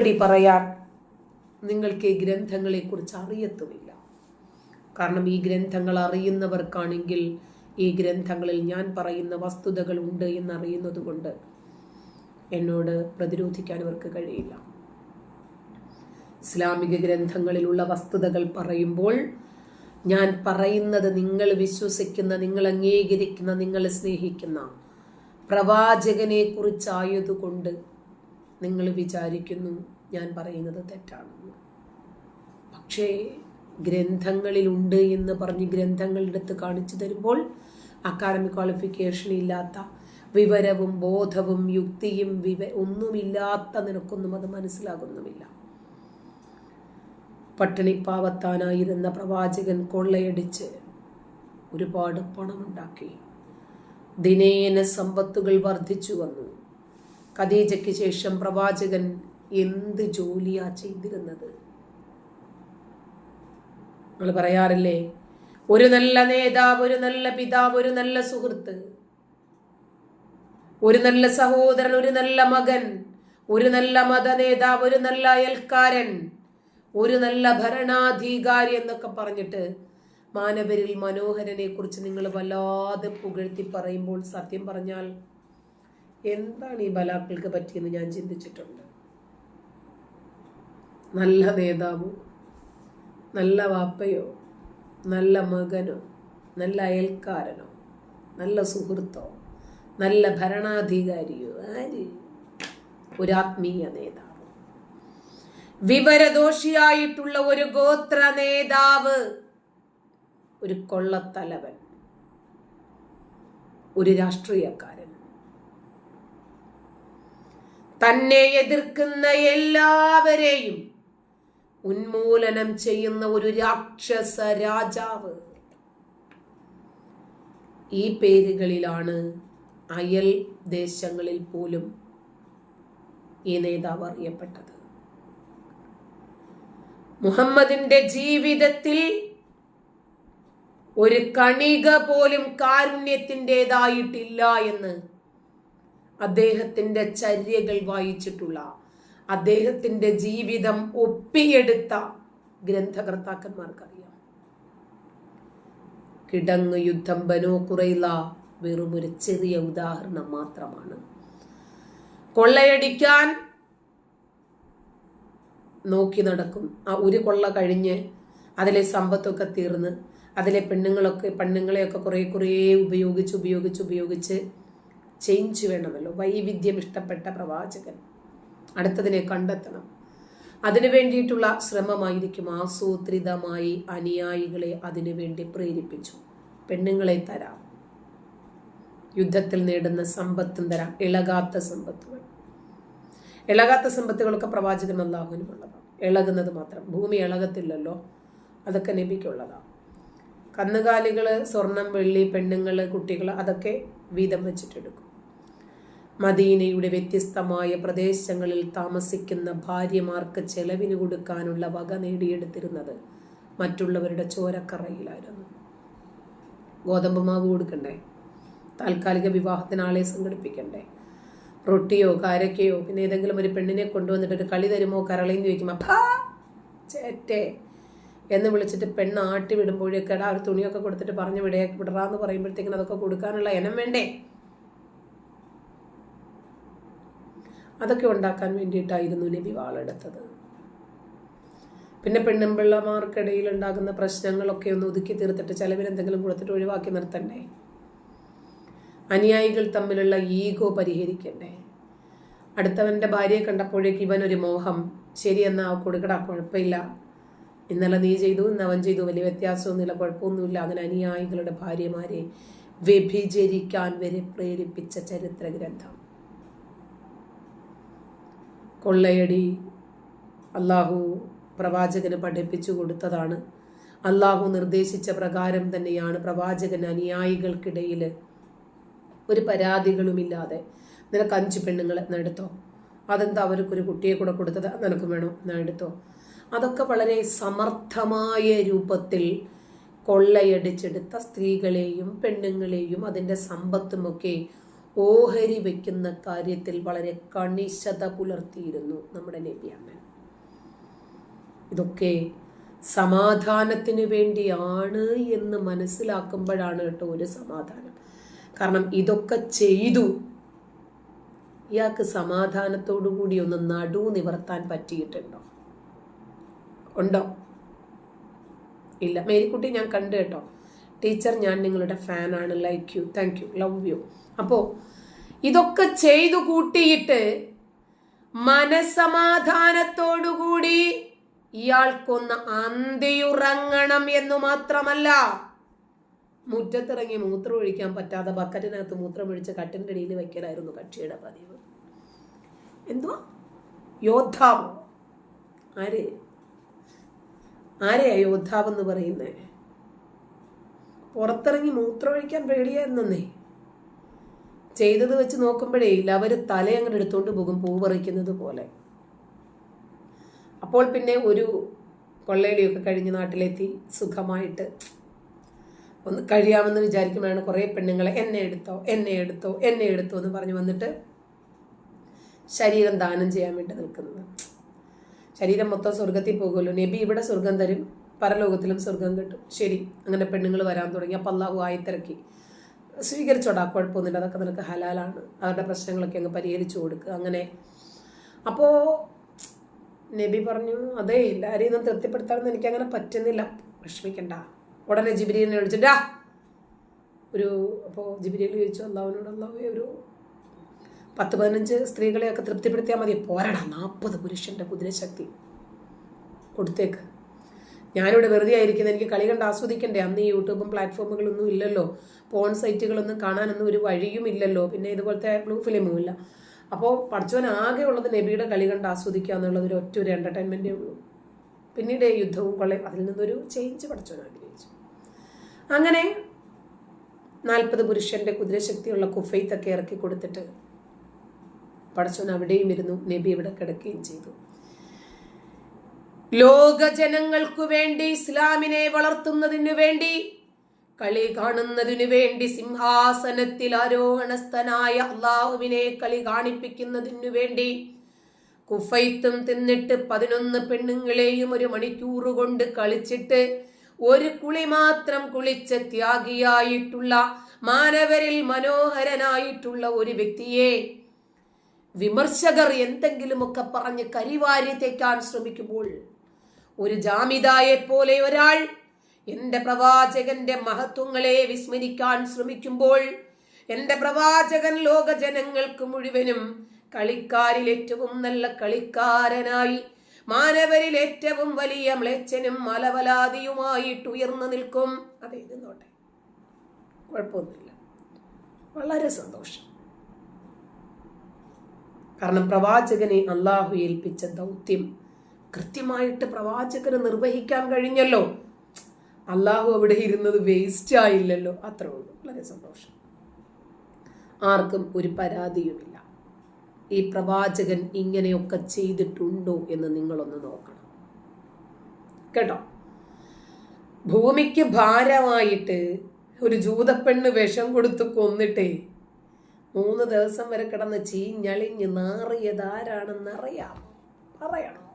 മറുപടി പറയാൻ നിങ്ങൾക്ക് ഈ ഗ്രന്ഥങ്ങളെക്കുറിച്ച് അറിയത്തുമില്ല. കാരണം ഈ ഗ്രന്ഥങ്ങൾ അറിയുന്നവർക്കാണെങ്കിൽ ഈ ഗ്രന്ഥങ്ങളിൽ ഞാൻ പറയുന്ന വസ്തുതകൾ ഉണ്ട് എന്നറിയുന്നത് കൊണ്ട് എന്നോട് പ്രതിരോധിക്കാൻ അവർക്ക് കഴിയില്ല. ഇസ്ലാമിക ഗ്രന്ഥങ്ങളിലുള്ള വസ്തുതകൾ പറയുമ്പോൾ ഞാൻ പറയുന്നത് നിങ്ങൾ വിശ്വസിക്കുന്ന നിങ്ങൾ അംഗീകരിക്കുന്ന നിങ്ങൾ സ്നേഹിക്കുന്ന പ്രവാചകനെ കുറിച്ചായതുകൊണ്ട് നിങ്ങൾ വിചാരിക്കുന്നു ഞാൻ പറയുന്നത് തെറ്റാണെന്ന്. പക്ഷേ ഗ്രന്ഥങ്ങളിലുണ്ട് എന്ന് പറഞ്ഞ് ഗ്രന്ഥങ്ങളെടുത്ത് കാണിച്ചു തരുമ്പോൾ അക്കാഡമിക് ക്വാളിഫിക്കേഷൻ ഇല്ലാത്ത വിവരവും ബോധവും യുക്തിയും വിവ ഒന്നുമില്ലാത്ത നിനക്കൊന്നും അത് മനസ്സിലാകുന്നുമില്ല. പട്ടിണിപ്പാവത്താനായിരുന്ന പ്രവാചകൻ കൊള്ളയടിച്ച് ഒരുപാട് പണമുണ്ടാക്കി. ദിനേന സമ്പത്തുകൾ വർദ്ധിച്ചു വന്നു. ഖദീജയ്ക്ക് ശേഷം പ്രവാചകൻ എന്ത് ജോലിയാ ചെയ്തിരുന്നത്? നമ്മൾ പറയാറില്ലേ ഒരു നല്ല നേതാവ് ഒരു നല്ല പിതാവ് ഒരു നല്ല സുഹൃത്ത് ഒരു നല്ല സഹോദരൻ ഒരു നല്ല മകൻ ഒരു നല്ല മത നേതാവ് ഒരു നല്ല അയൽക്കാരൻ ഒരു നല്ല ഭരണാധികാരി എന്നൊക്കെ പറഞ്ഞിട്ട് മാനവരിൽ മനോഹരനെ കുറിച്ച് നിങ്ങൾ വല്ലാതെ പുകഴ്ത്തി പറയുമ്പോൾ സത്യം പറഞ്ഞാൽ എന്താണ് ഈ ബലാക്കൾക്ക് പറ്റിയെന്ന് ഞാൻ ചിന്തിച്ചിട്ടുണ്ട്. നല്ല നേതാവോ നല്ല വാപ്പയോ നല്ല മകനോ നല്ല അയൽക്കാരനോ നല്ല സുഹൃത്തോ നല്ല ഭരണാധികാരിയോ ആര്? ഒരു ആത്മീയ നേതാവ്. വിവരദോഷിയായിട്ടുള്ള ഒരു ഗോത്ര നേതാവ് ഒരു കൊള്ളത്തലവൻ ഒരു രാഷ്ട്രീയക്കാരൻ. തന്നെ എതിർക്കുന്ന എല്ലാവരെയും ഉന്മൂലനം ചെയ്യുന്ന ഒരു രാക്ഷസ രാജാവ്. ഈ പേരുകളിലാണ് അയൽ ദേശങ്ങളിൽ പോലും ഈ നേതാവ് അറിയപ്പെട്ടത്. മുഹമ്മദിന്റെ ജീവിതത്തിൽ ഒരു കണിക പോലും കാരുണ്യത്തിന്റെതായിട്ടില്ല എന്ന് അദ്ദേഹത്തിന്റെ ചര്യകൾ വായിച്ചിട്ടുള്ള അദ്ദേഹത്തിന്റെ ജീവിതം ഒപ്പിയെടുത്ത ഗ്രന്ഥകർത്താക്കന്മാർക്കറിയാം. കിടങ്ങ് യുദ്ധം ബനോ കുറയില്ല വെറും ഒരു ചെറിയ ഉദാഹരണം മാത്രമാണ്. കൊള്ളയടിക്കാൻ നോക്കി നടക്കും. ആ ഒരു കൊള്ള കഴിഞ്ഞ് അതിലെ സമ്പത്തൊക്കെ തീർന്ന് അതിലെ പെണ്ണുങ്ങളൊക്കെ പെണ്ണുങ്ങളെയൊക്കെ കുറേ കുറേ ഉപയോഗിച്ച് ഉപയോഗിച്ച് ഉപയോഗിച്ച് ചേഞ്ച് വേണമല്ലോ. വൈവിധ്യം ഇഷ്ടപ്പെട്ട പ്രവാചകൻ. അടുത്തതിനെ കണ്ടെത്തണം. അതിനു വേണ്ടിയിട്ടുള്ള ശ്രമമായിരിക്കും ആസൂത്രിതമായി അനുയായികളെ അതിനു വേണ്ടി പ്രേരിപ്പിച്ചു. പെണ്ണുങ്ങളെ തരാം. യുദ്ധത്തിൽ നേടുന്ന സമ്പത്തും തരാം. ഇളകാത്ത സമ്പത്തുകൾ. ഇളകാത്ത സമ്പത്തുകളൊക്കെ പ്രവാചകൻ അള്ളാഹുവിനുമുള്ളതാണ്. ഇളകുന്നത് മാത്രം. ഭൂമി ഇളകത്തില്ലല്ലോ. അതൊക്കെ നബിക്കുള്ളതാണ്. കന്നുകാലികൾ സ്വർണം വെള്ളി പെണ്ണുങ്ങൾ കുട്ടികൾ അതൊക്കെ വീതം വെച്ചിട്ടെടുക്കും. മദീനയുടെ വ്യത്യസ്തമായ പ്രദേശങ്ങളിൽ താമസിക്കുന്ന ഭാര്യമാർക്ക് ചെലവിന് കൊടുക്കാനുള്ള വക നേടിയെടുത്തിരുന്നത് മറ്റുള്ളവരുടെ ചോരക്കറയിലായിരുന്നു. ഗോതമ്പ് മാവ് കൊടുക്കണ്ടേ? താൽക്കാലിക വിവാഹത്തിന് ആളെ സംഘടിപ്പിക്കണ്ടേ? റൊട്ടിയോ കാരക്കയോ പിന്നെ ഏതെങ്കിലും ഒരു പെണ്ണിനെ കൊണ്ടുവന്നിട്ട് ഒരു കളി തരുമോ? കരളയും ചോദിക്കും അപ്പാ ചേറ്റേ എന്ന് വിളിച്ചിട്ട് പെണ്ണ് ആട്ടി വിടുമ്പോഴേക്കട ഒരു തുണിയൊക്കെ കൊടുത്തിട്ട് പറഞ്ഞു വിടേ വിടറാന്ന് പറയുമ്പോഴത്തേക്കിനും അതൊക്കെ കൊടുക്കാനുള്ള ഇനം വേണ്ടേ? അതൊക്കെ ഉണ്ടാക്കാൻ വേണ്ടിയിട്ടായിരുന്നു നബി വാളെടുത്തത്. പിന്നെ പെണ്ണുമ്പിള്ളമാർക്കിടയിൽ ഉണ്ടാകുന്ന പ്രശ്നങ്ങളൊക്കെ ഒന്ന് ഒതുക്കി തീർത്തിട്ട് ചിലവരെന്തെങ്കിലും കൊടുത്തിട്ട് ഒഴിവാക്കി നിർത്തണ്ടേ? അനുയായികൾ തമ്മിലുള്ള ഈഗോ പരിഹരിക്കണ്ടേ? അടുത്തവന്റെ ഭാര്യയെ കണ്ടപ്പോഴേക്ക് ഇവനൊരു മോഹം. ശരിയെന്നാ കൊടുക്കടാ കുഴപ്പമില്ല. ഇന്നലെ നീ ചെയ്തു ഇന്ന് അവൻ ചെയ്തു. വലിയ വ്യത്യാസമൊന്നുമില്ല കുഴപ്പമൊന്നുമില്ല. അങ്ങനെ അനുയായികളുടെ ഭാര്യമാരെ വ്യഭിചരിക്കാൻ വരെ പ്രേരിപ്പിച്ച ചരിത്ര ഗ്രന്ഥം കൊള്ളയടി. അള്ളാഹു പ്രവാചകന് പഠിപ്പിച്ചു കൊടുത്തതാണ്. അള്ളാഹു നിർദ്ദേശിച്ച പ്രകാരം തന്നെയാണ് പ്രവാചകൻ അനുയായികൾക്കിടയിൽ ഒരു പരാതികളുമില്ലാതെ. നിനക്ക് അഞ്ച് പെണ്ണുങ്ങൾ എടുത്തോ? അതെന്താ അവർക്കൊരു കുട്ടിയെ കൂടെ കൊടുത്തത്? നിനക്ക് വേണോ? എടുത്തോ? അതൊക്കെ വളരെ സമർത്ഥമായ രൂപത്തിൽ കൊള്ളയടിച്ചെടുത്ത സ്ത്രീകളെയും പെണ്ണുങ്ങളെയും അതിന്റെ സമ്പത്തുമൊക്കെ ഓഹരി വയ്ക്കുന്ന കാര്യത്തിൽ വളരെ കണിശത പുലർത്തിയിരുന്നു നമ്മുടെ നബി നബിയമ്മൻ ഇതൊക്കെ സമാധാനത്തിന് വേണ്ടിയാണ് എന്ന് മനസ്സിലാക്കുമ്പോഴാണ് കേട്ടോ ഒരു സമാധാനം. കാരണം ഇതൊക്കെ ചെയ്തു. ഇയാൾക്ക് സമാധാനത്തോടു കൂടി ഒന്ന് നടു നിവർത്താൻ പറ്റിയിട്ടുണ്ടോ? ഉണ്ടോ? ഇല്ല. മേരിക്കുട്ടി ഞാൻ കണ്ടു കേട്ടോ. ടീച്ചർ ഞാൻ നിങ്ങളുടെ ഫാനാണ് like you thank you love you അപ്പോൾ ഇതൊക്കെ ചെയ്തു കൂട്ടിയിട്ട് മനസമാധാനത്തോടുകൂടി ഇയാൾക്കൊന്ന് അന്തിയുറങ്ങണം എന്നു മാത്രമല്ല മുറ്റത്തിറങ്ങി മൂത്രം ഒഴിക്കാൻ പറ്റാതെ ബക്കറ്റിനകത്ത് മൂത്രം ഒഴിച്ച് കട്ടിന്റെ അടിയിൽ വെക്കലായിരുന്നു കക്ഷിയുടെ പതിവ്. എന്തുവാ? യോദ്ധാവ്. ആര്? ആരെയാ യോദ്ധാവെന്ന് പറയുന്നേ? പുറത്തിറങ്ങി മൂത്രമൊഴിക്കാൻ പേടിയായിരുന്നേ ചെയ്തത് വെച്ച് നോക്കുമ്പോഴേ അവർ തലയങ്ങോട്ട് എടുത്തുകൊണ്ട് പോകും പൂ പറിക്കുന്നത് പോലെ. അപ്പോൾ പിന്നെ ഒരു കൊള്ളയിലിയൊക്കെ കഴിഞ്ഞ് നാട്ടിലെത്തി സുഖമായിട്ട് ഒന്ന് കഴിയാമെന്ന് വിചാരിക്കുമ്പോഴാണ് കുറേ പെണ്ണുങ്ങളെ എന്നെ എടുത്തോ എന്നെ എടുത്തോ എന്നെ എടുത്തോ എന്ന് പറഞ്ഞു വന്നിട്ട് ശരീരം ദാനം ചെയ്യാൻ വേണ്ടി നിൽക്കുന്നത്. ശരീരം മൊത്തം സ്വർഗത്തിൽ പോകുമല്ലോ. നബി ഇവിടെ സ്വർഗം തരും. പരലോകത്തിലും സ്വർഗം കിട്ടും. ശരി അങ്ങനെ പെണ്ണുങ്ങൾ വരാൻ തുടങ്ങി. അപ്പം അള്ളാഹു ആയിത്തിറക്കി സ്വീകരിച്ചോടാ കുഴപ്പമൊന്നുമില്ല. അതൊക്കെ നിനക്ക് ഹലാലാണ്. അവരുടെ പ്രശ്നങ്ങളൊക്കെ അങ്ങ് പരിഹരിച്ചു കൊടുക്കുക അങ്ങനെ. അപ്പോൾ നബി പറഞ്ഞു അതേ എല്ലാവരെയും ഒന്നും തൃപ്തിപ്പെടുത്താനൊന്നും എനിക്കങ്ങനെ പറ്റുന്നില്ല. വിഷമിക്കണ്ട. ഉടനെ ജിബിരിനെ വിളിച്ചിട്ടാ ഒരു അപ്പോൾ ജിബിരിയിൽ ചോദിച്ചു അള്ളാവിനോട് അള്ളാവേ ഒരു പത്ത് പതിനഞ്ച് സ്ത്രീകളെയൊക്കെ തൃപ്തിപ്പെടുത്തിയാൽ മതി. പോരടാ നാൽപ്പത് പുരുഷന്റെ കുതിരശക്തി കൊടുത്തേക്ക്. ഞാനിവിടെ വെറുതെ ആയിരിക്കുന്നത് എനിക്ക് കളി കണ്ട് ആസ്വദിക്കണ്ടേ? അന്ന് ഈ യൂട്യൂബും പ്ലാറ്റ്ഫോമുകളൊന്നും ഇല്ലല്ലോ. പോൺ സൈറ്റുകളൊന്നും കാണാനൊന്നും ഒരു വഴിയും ഇല്ലല്ലോ. പിന്നെ ഇതുപോലത്തെ ബ്ലൂ ഫിലിമും ഇല്ല. അപ്പോൾ പഠിച്ചവൻ ആകെ ഉള്ളത് നബിയുടെ കളി കണ്ട് ആസ്വദിക്കുക എന്നുള്ളത് ഒരു ഒറ്റ ഒരു എന്റർടൈൻമെന്റേ ഉള്ളൂ. പിന്നീട് യുദ്ധവും കൊള്ളയും അതിൽ നിന്നൊരു ചേഞ്ച് പഠിച്ചവൻ ആഗ്രഹിച്ചു. അങ്ങനെ നാൽപ്പത് പുരുഷന്റെ കുതിരശക്തിയുള്ള കുഫൈത്തൊക്കെ ഇറക്കി കൊടുത്തിട്ട് പഠിച്ചവൻ അവിടെയും ഇരുന്നു. നബി ഇവിടെ കിടക്കുകയും ചെയ്തു. ലോക ജനങ്ങൾക്കു വേണ്ടി ഇസ്ലാമിനെ വളർത്തുന്നതിനു വേണ്ടി കളി കാണുന്നതിനു വേണ്ടി സിംഹാസനത്തിൽ ആരോഹണസ്ഥനായ അള്ളാഹുവിനെ കളി കാണിപ്പിക്കുന്നതിനു വേണ്ടി കുഫൈത്തും തിന്നിട്ട് പതിനൊന്ന് പെണ്ണുങ്ങളെയും ഒരു മണിക്കൂർ കൊണ്ട് കളിച്ചിട്ട് ഒരു കുളി മാത്രം കുളിച്ച് ത്യാഗിയായിട്ടുള്ള മാനവരിൽ മനോഹരനായിട്ടുള്ള ഒരു വ്യക്തിയെ വിമർശകർ എന്തെങ്കിലുമൊക്കെ പറഞ്ഞ് കരിവാരി തേക്കാൻ ശ്രമിക്കുമ്പോൾ ഒരു ജാമിതായെ പോലെ ഒരാൾ എന്റെ പ്രവാചകന്റെ മഹത്വങ്ങളെ വിസ്മരിക്കാൻ ശ്രമിക്കുമ്പോൾ എന്റെ പ്രവാചകൻ ലോക ജനങ്ങൾക്ക് മുഴുവനും കളിക്കാരിൽ ഏറ്റവും നല്ല കളിക്കാരനായി മാനവരിൽ ഏറ്റവും വലിയ മ്ലേച്ഛനും മലവലാതിയുമായിട്ട് ഉയർന്നു നിൽക്കും. അതെ നിന്നോട്ടെ കുഴപ്പമൊന്നുമില്ല. വളരെ സന്തോഷം. കാരണം പ്രവാചകനെ അള്ളാഹു ഏൽപ്പിച്ച ദൗത്യം കൃത്യമായിട്ട് പ്രവാചകന് നിർവഹിക്കാൻ കഴിഞ്ഞല്ലോ. അള്ളാഹു അവിടെ ഇരുന്നത് വേസ്റ്റ് ആയില്ലല്ലോ. അത്രേ ഉള്ളൂ. വളരെ സന്തോഷം. ആർക്കും ഒരു പരാതിയുമില്ല. ഈ പ്രവാചകൻ ഇങ്ങനെയൊക്കെ ചെയ്തിട്ടുണ്ടോ എന്ന് നിങ്ങളൊന്ന് നോക്കണം. കേട്ടോ? ഭൂമിക്ക് ഭാരമായിട്ട് ഒരു ജൂതപ്പെണ്ണ് വിഷം കൊടുത്ത് കൊന്നിട്ടേ മൂന്ന് ദിവസം വരെ കിടന്ന് ചീഞ്ഞളിഞ്ഞ് നാറിയതാരാണെന്നറിയാം പറയണോ?